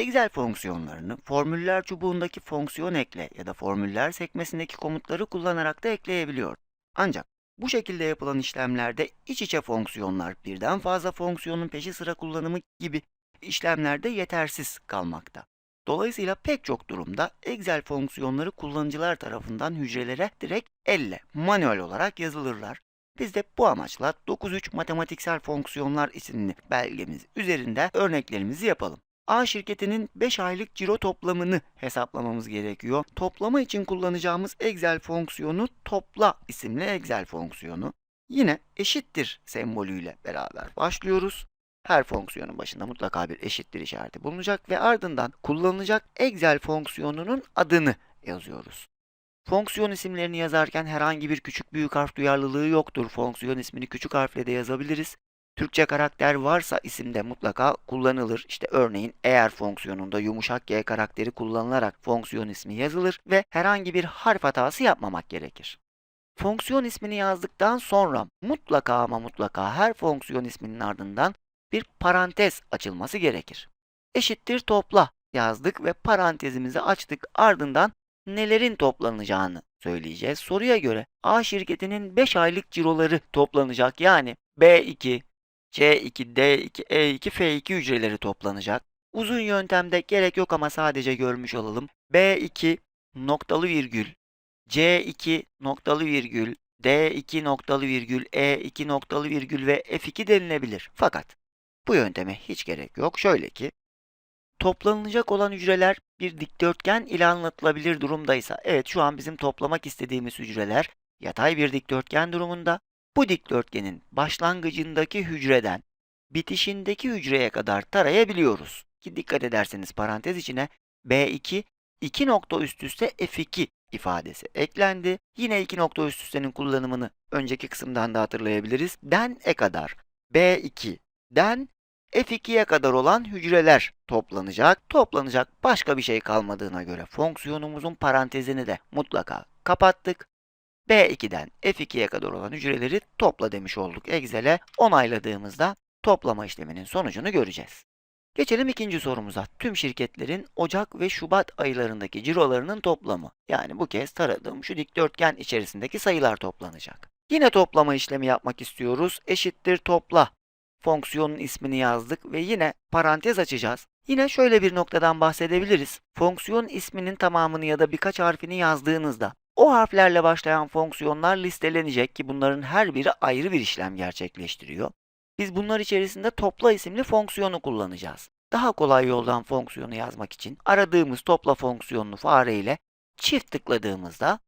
Excel fonksiyonlarını formüller çubuğundaki fonksiyon ekle ya da formüller sekmesindeki komutları kullanarak da ekleyebiliyor. Ancak bu şekilde yapılan işlemlerde iç içe fonksiyonlar, birden fazla fonksiyonun peşi sıra kullanımı gibi işlemlerde yetersiz kalmakta. Dolayısıyla pek çok durumda Excel fonksiyonları kullanıcılar tarafından hücrelere direkt elle, manuel olarak yazılırlar. Biz de bu amaçla 9.3 Matematiksel Fonksiyonlar isimli belgemiz üzerinde örneklerimizi yapalım. A şirketinin 5 aylık ciro toplamını hesaplamamız gerekiyor. Toplama için kullanacağımız Excel fonksiyonu topla isimli Excel fonksiyonu. Yine eşittir sembolüyle beraber başlıyoruz. Her fonksiyonun başında mutlaka bir eşittir işareti bulunacak ve ardından kullanılacak Excel fonksiyonunun adını yazıyoruz. Fonksiyon isimlerini yazarken herhangi bir küçük büyük harf duyarlılığı yoktur. Fonksiyon ismini küçük harfle de yazabiliriz. Türkçe karakter varsa isimde mutlaka kullanılır. İşte örneğin eğer fonksiyonunda yumuşak G karakteri kullanılarak fonksiyon ismi yazılır ve herhangi bir harf hatası yapmamak gerekir. Fonksiyon ismini yazdıktan sonra mutlaka ama mutlaka her fonksiyon isminin ardından bir parantez açılması gerekir. Eşittir topla yazdık ve parantezimizi açtık. Ardından nelerin toplanacağını söyleyeceğiz. Soruya göre A şirketinin 5 aylık ciroları toplanacak. Yani B2, C2, D2, E2, F2 hücreleri toplanacak. Uzun yöntemde gerek yok ama sadece görmüş olalım. B2 noktalı virgül, C2 noktalı virgül, D2 noktalı virgül, E2 noktalı virgül ve F2 denilebilir. Fakat bu yönteme hiç gerek yok. Şöyle ki toplanılacak olan hücreler bir dikdörtgen ile anlatılabilir durumdaysa, evet şu an bizim toplamak istediğimiz hücreler yatay bir dikdörtgen durumunda. Bu dikdörtgenin başlangıcındaki hücreden bitişindeki hücreye kadar tarayabiliyoruz. Ki dikkat ederseniz parantez içine B2 2 nokta üst üste F2 ifadesi eklendi. Yine 2 nokta üst üstenin kullanımını önceki kısımdan da hatırlayabiliriz. Den e kadar B2 den F2'ye kadar olan hücreler toplanacak. Toplanacak başka bir şey kalmadığına göre fonksiyonumuzun parantezini de mutlaka kapattık. B2'den F2'ye kadar olan hücreleri topla demiş olduk Excel'e. Onayladığımızda toplama işleminin sonucunu göreceğiz. Geçelim ikinci sorumuza. Tüm şirketlerin Ocak ve Şubat aylarındaki cirolarının toplamı. Yani bu kez taradığım şu dikdörtgen içerisindeki sayılar toplanacak. Yine toplama işlemi yapmak istiyoruz. Eşittir topla fonksiyonun ismini yazdık ve yine parantez açacağız. Yine şöyle bir noktadan bahsedebiliriz. Fonksiyon isminin tamamını ya da birkaç harfini yazdığınızda o harflerle başlayan fonksiyonlar listelenecek ki bunların her biri ayrı bir işlem gerçekleştiriyor. Biz bunlar içerisinde topla isimli fonksiyonu kullanacağız. Daha kolay yoldan fonksiyonu yazmak için aradığımız topla fonksiyonunu fare ile çift tıkladığımızda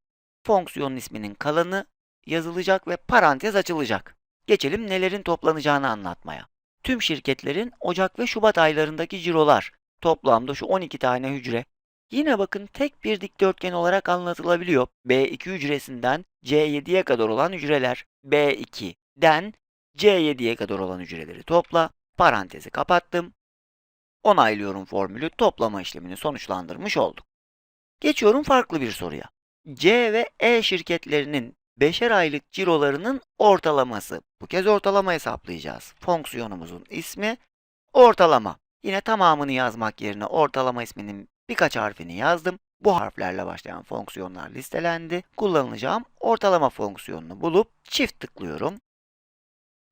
fonksiyonun isminin kalanı yazılacak ve parantez açılacak. Geçelim nelerin toplanacağını anlatmaya. Tüm şirketlerin Ocak ve Şubat aylarındaki cirolar, toplamda şu 12 tane hücre. Yine bakın tek bir dikdörtgen olarak anlatılabiliyor. B2 hücresinden C7'ye kadar olan hücreler. B2'den C7'ye kadar olan hücreleri topla. Parantezi kapattım. Onaylıyorum formülü. Toplama işlemini sonuçlandırmış olduk. Geçiyorum farklı bir soruya. C ve E şirketlerinin 5'er aylık cirolarının ortalaması. Bu kez ortalama hesaplayacağız. Fonksiyonumuzun ismi ortalama. Yine tamamını yazmak yerine ortalama isminin birkaç harfini yazdım. Bu harflerle başlayan fonksiyonlar listelendi. Kullanacağım ortalama fonksiyonunu bulup çift tıklıyorum.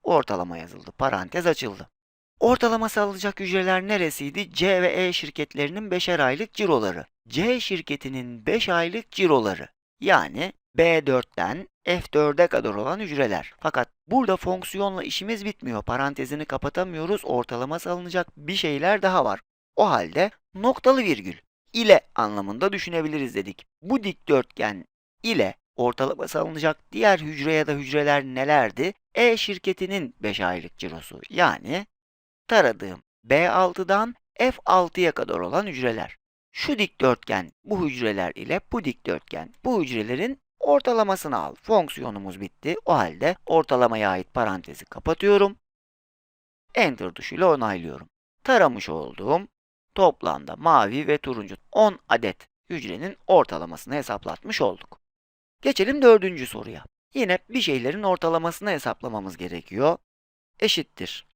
Ortalama yazıldı. Parantez açıldı. Ortalaması alacak hücreler neresiydi? C ve E şirketlerinin 5'er aylık ciroları. C şirketinin 5 aylık ciroları. Yani B4'ten F4'e kadar olan hücreler. Fakat burada fonksiyonla işimiz bitmiyor. Parantezini kapatamıyoruz. Ortalaması alınacak bir şeyler daha var. O halde noktalı virgül ile anlamında düşünebiliriz dedik. Bu dikdörtgen ile ortalaması alınacak diğer hücre ya da hücreler nelerdi? E şirketinin 5 aylık cirosu. Yani taradığım B6'dan F6'ya kadar olan hücreler. Şu dikdörtgen bu hücreler ile bu dikdörtgen bu hücrelerin ortalamasını al. Fonksiyonumuz bitti. O halde ortalamaya ait parantezi kapatıyorum. Enter tuşuyla onaylıyorum. Taramış olduğum toplamda mavi ve turuncu 10 adet hücrenin ortalamasını hesaplatmış olduk. Geçelim dördüncü soruya. Yine bir şeylerin ortalamasını hesaplamamız gerekiyor. Eşittir.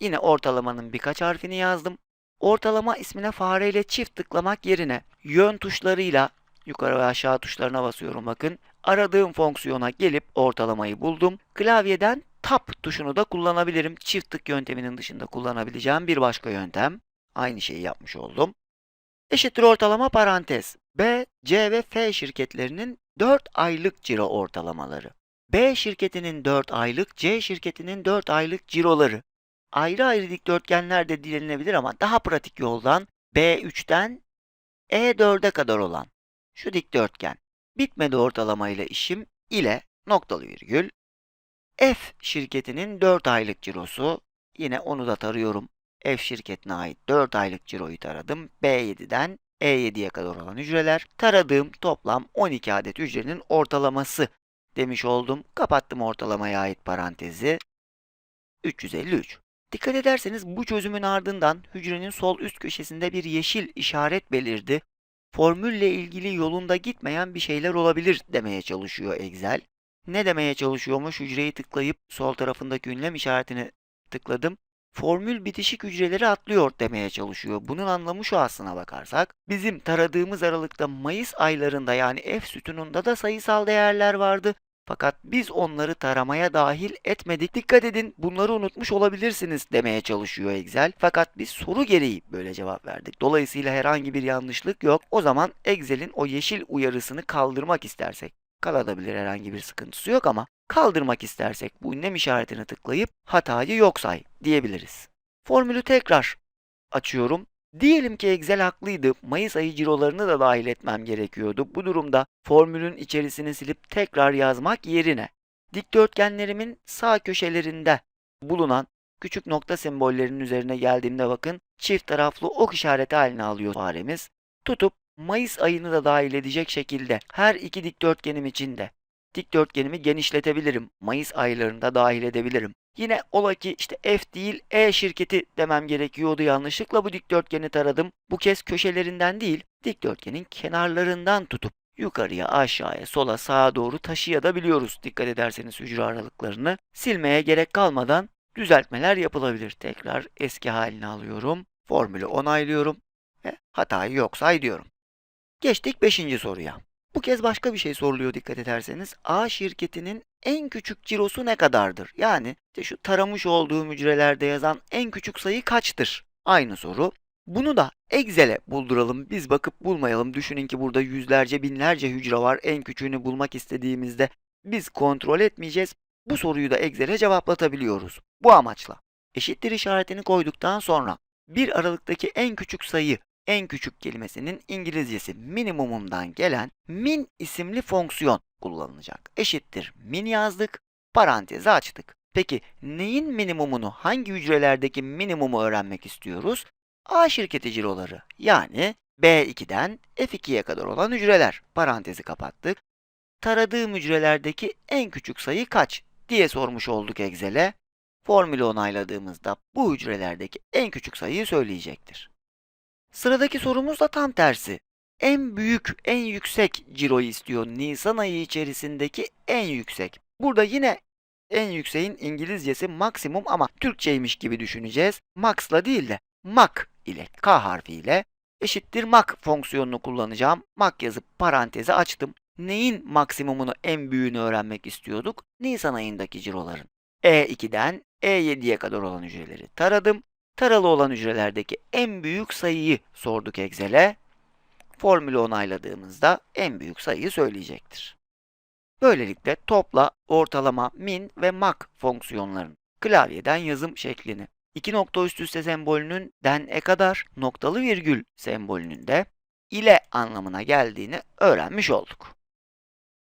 Yine ortalamanın birkaç harfini yazdım. ortalama ismine fareyle çift tıklamak yerine yön tuşlarıyla yukarı ve aşağı tuşlarına basıyorum bakın. Aradığım fonksiyona gelip ortalamayı buldum. Klavyeden Tab tuşunu da kullanabilirim. Çift tık yönteminin dışında kullanabileceğim bir başka yöntem. Aynı şeyi yapmış oldum. Eşittir ortalama parantez. B, C ve F şirketlerinin 4 aylık ciro ortalamaları. B şirketinin 4 aylık, C şirketinin 4 aylık ciroları. Ayrı ayrı dikdörtgenler de dilinebilir ama daha pratik yoldan B3'ten E4'e kadar olan şu dikdörtgen. Bitmedi ortalamayla işim ile noktalı virgül. F şirketinin 4 aylık cirosu. Yine onu da tarıyorum. F şirketine ait 4 aylık ciroyu taradım. B7'den E7'ye kadar olan hücreler. Taradığım toplam 12 adet hücrenin ortalaması demiş oldum. Kapattım ortalamaya ait parantezi. 353. Dikkat ederseniz bu çözümün ardından hücrenin sol üst köşesinde bir yeşil işaret belirdi. Formülle ilgili yolunda gitmeyen bir şeyler olabilir demeye çalışıyor Excel. Ne demeye çalışıyormuş? Hücreyi tıklayıp sol tarafındaki ünlem işaretini tıkladım. Formül bitişik hücreleri atlıyor demeye çalışıyor. Bunun anlamı şu aslına bakarsak. Bizim taradığımız aralıkta Mayıs aylarında yani F sütununda da sayısal değerler vardı. Fakat biz onları taramaya dahil etmedik. Dikkat edin bunları unutmuş olabilirsiniz demeye çalışıyor Excel. Fakat biz soru gereği böyle cevap verdik. Dolayısıyla herhangi bir yanlışlık yok. O zaman Excel'in o yeşil uyarısını kaldırmak istersek kalabilir herhangi bir sıkıntısı yok ama kaldırmak istersek bu ünlem işaretini tıklayıp hatayı yok say diyebiliriz. Formülü tekrar açıyorum. Diyelim ki Excel haklıydı. Mayıs ayı cirolarını da dahil etmem gerekiyordu. Bu durumda formülün içerisini silip tekrar yazmak yerine dikdörtgenlerimin sağ köşelerinde bulunan küçük nokta sembollerinin üzerine geldiğimde bakın çift taraflı ok işareti haline alıyor faremiz. Tutup Mayıs ayını da dahil edecek şekilde her iki dikdörtgenim için de dikdörtgenimi genişletebilirim. Mayıs aylarında dahil edebilirim. Yine ola ki işte F değil E şirketi demem gerekiyordu yanlışlıkla bu dikdörtgeni taradım. Bu kez köşelerinden değil dikdörtgenin kenarlarından tutup yukarıya aşağıya sola sağa doğru taşıyabiliyoruz. Dikkat ederseniz hücre aralıklarını silmeye gerek kalmadan düzeltmeler yapılabilir. Tekrar eski haline alıyorum. Formülü onaylıyorum ve hatayı yok say diyorum. Geçtik 5. soruya. Bu kez başka bir şey soruluyor dikkat ederseniz. A şirketinin en küçük cirosu ne kadardır? Yani işte şu taramış olduğum hücrelerde yazan en küçük sayı kaçtır? Aynı soru. Bunu da Excel'e bulduralım. Biz bakıp bulmayalım. Düşünün ki burada yüzlerce binlerce hücre var. En küçüğünü bulmak istediğimizde biz kontrol etmeyeceğiz. Bu soruyu da Excel'e cevaplatabiliyoruz. Bu amaçla. Eşittir işaretini koyduktan sonra bir aralıktaki en küçük sayı en küçük kelimesinin İngilizcesi minimumumdan gelen min isimli fonksiyon kullanılacak. Eşittir min yazdık, parantezi açtık. Peki neyin minimumunu, hangi hücrelerdeki minimumu öğrenmek istiyoruz? A şirketi ciroları yani B2'den F2'ye kadar olan hücreler. Parantezi kapattık. Taradığım hücrelerdeki en küçük sayı kaç diye sormuş olduk Excel'e. Formülü onayladığımızda bu hücrelerdeki en küçük sayıyı söyleyecektir. Sıradaki sorumuz da tam tersi. En büyük, en yüksek ciroyu istiyor. Nisan ayı içerisindeki en yüksek. Burada yine en yükseğin İngilizcesi maksimum ama Türkçeymiş gibi düşüneceğiz. Max'la değil de mak ile K harfiyle eşittir mak fonksiyonunu kullanacağım. Mak yazıp parantezi açtım. Neyin maksimumunu en büyüğünü öğrenmek istiyorduk? Nisan ayındaki ciroların. E2'den E7'ye kadar olan hücreleri taradım. Taralı olan hücrelerdeki en büyük sayıyı sorduk Excel'e. Formülü onayladığımızda en büyük sayıyı söyleyecektir. Böylelikle topla, ortalama, min ve mak fonksiyonlarının klavyeden yazım şeklini, iki nokta üst üste sembolünün den e kadar noktalı virgül sembolünün de ile anlamına geldiğini öğrenmiş olduk.